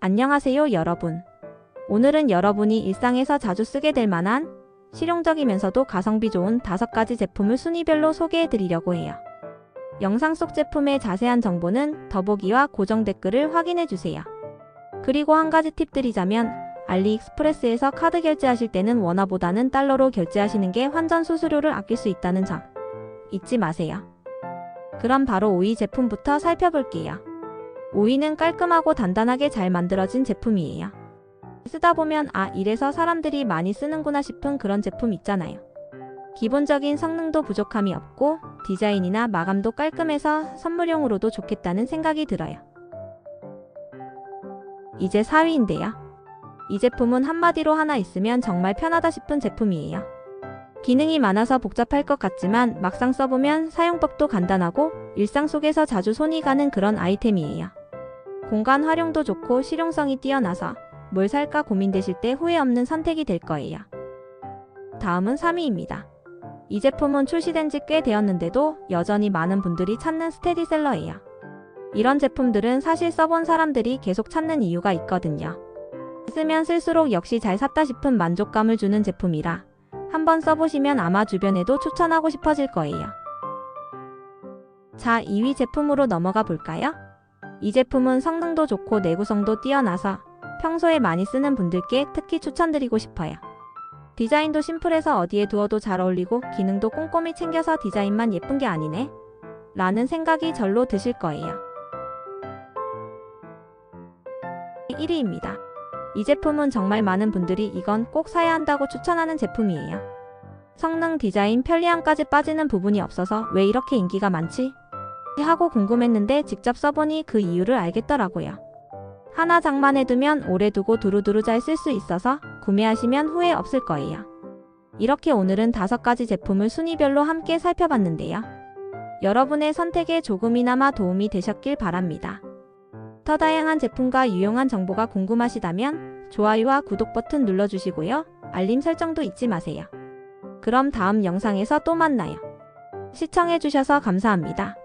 안녕하세요, 여러분. 오늘은 여러분이 일상에서 자주 쓰게 될 만한 실용적이면서도 가성비 좋은 다섯 가지 제품을 순위별로 소개해 드리려고 해요. 영상 속 제품의 자세한 정보는 더보기와 고정 댓글을 확인해 주세요. 그리고 한 가지 팁 드리자면 알리익스프레스에서 카드 결제하실 때는 원화보다는 달러로 결제하시는 게 환전 수수료를 아낄 수 있다는 점 잊지 마세요. 그럼 바로 오이 제품부터 살펴볼게요. 오이는 깔끔하고 단단하게 잘 만들어진 제품이에요. 쓰다 보면 아, 이래서 사람들이 많이 쓰는구나 싶은 그런 제품 있잖아요. 기본적인 성능도 부족함이 없고 디자인이나 마감도 깔끔해서 선물용으로도 좋겠다는 생각이 들어요. 이제 4위인데요. 이 제품은 한마디로 하나 있으면 정말 편하다 싶은 제품이에요. 기능이 많아서 복잡할 것 같지만 막상 써보면 사용법도 간단하고 일상 속에서 자주 손이 가는 그런 아이템이에요. 공간 활용도 좋고 실용성이 뛰어나서 뭘 살까 고민되실 때 후회 없는 선택이 될 거예요. 다음은 3위입니다. 이 제품은 출시된 지 꽤 되었는데도 여전히 많은 분들이 찾는 스테디셀러예요. 이런 제품들은 사실 써본 사람들이 계속 찾는 이유가 있거든요. 쓰면 쓸수록 역시 잘 샀다 싶은 만족감을 주는 제품이라 한번 써보시면 아마 주변에도 추천하고 싶어질 거예요. 자, 2위 제품으로 넘어가 볼까요? 이 제품은 성능도 좋고 내구성도 뛰어나서 평소에 많이 쓰는 분들께 특히 추천드리고 싶어요. 디자인도 심플해서 어디에 두어도 잘 어울리고 기능도 꼼꼼히 챙겨서 디자인만 예쁜 게 아니네. 라는 생각이 절로 드실 거예요. 1위입니다. 이 제품은 정말 많은 분들이 이건 꼭 사야 한다고 추천하는 제품이에요. 성능, 디자인, 편리함까지 빠지는 부분이 없어서 왜 이렇게 인기가 많지? 하고 궁금했는데 직접 써보니 그 이유를 알겠더라고요. 하나 장만해 두면 오래 두고 두루두루 잘 쓸 수 있어서 구매하시면 후회 없을 거예요. 이렇게 오늘은 다섯 가지 제품을 순위별로 함께 살펴봤는데요. 여러분의 선택에 조금이나마 도움이 되셨길 바랍니다. 더 다양한 제품과 유용한 정보가 궁금하시다면 좋아요와 구독 버튼 눌러주시고요. 알림 설정도 잊지 마세요. 그럼 다음 영상에서 또 만나요. 시청해주셔서 감사합니다.